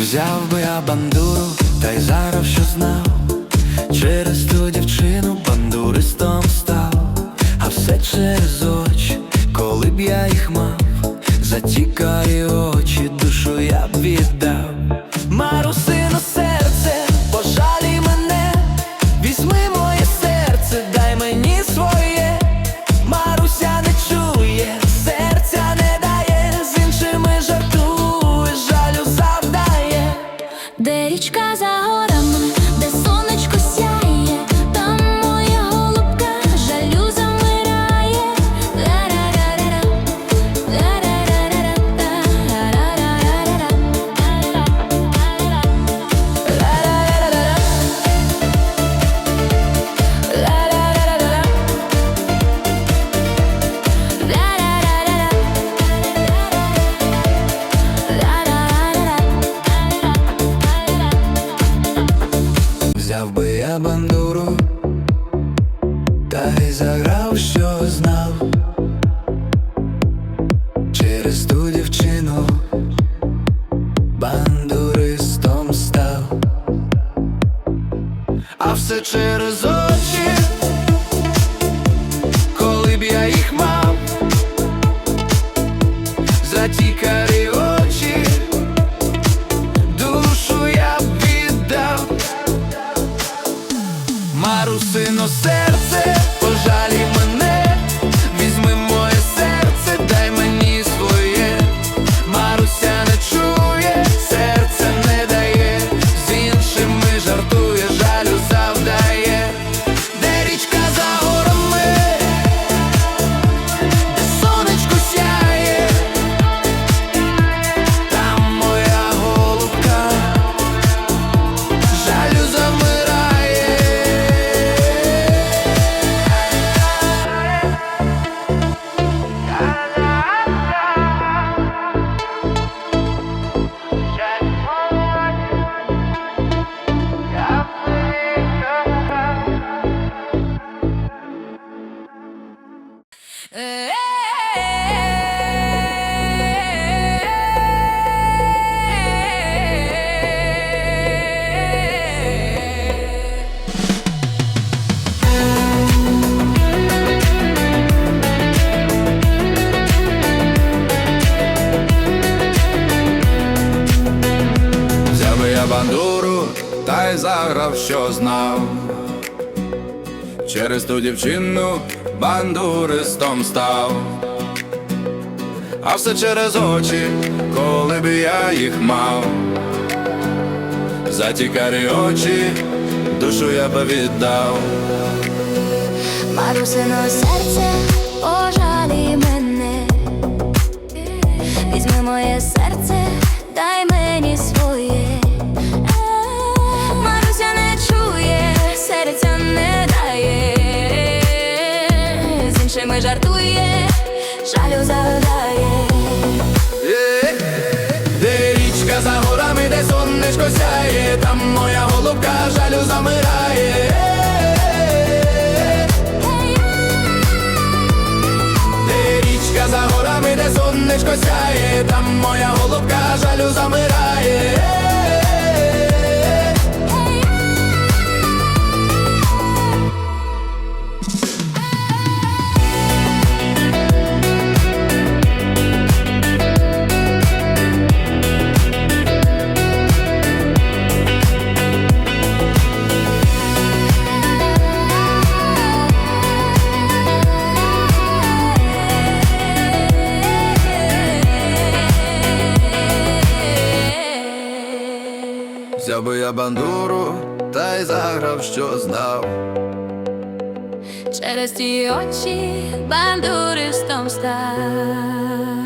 Взяв би я бандуру, та й зараз що знав. Через ту дівчину бандуристом став, а все через очі, коли б я їх мав, затікає очі, душу я б віддав. Бандуру, та й заграв, що знав. Через ту дівчину бандуристом став, а все через очі, коли б я їх мав, затікарі Марусино серце, пожалій Взяв я бандуру, та й заграв, що знав. Через ту дівчину бандуристом став. А все через очі, коли б я їх мав. Затікарі очі, душу я би віддав. Марусино серце, пожалій мене, візьми моє серце, іншими жартує, жалю завдає. Е, Де річка за горами, де сонечко сяє, там моя голубка жалю замирає. Де річка за горами, де сонечко сяє, там моя голубка жалю замирає. Взяв би я бандуру, та й заграв, що знав. Через ті очі бандуристом став.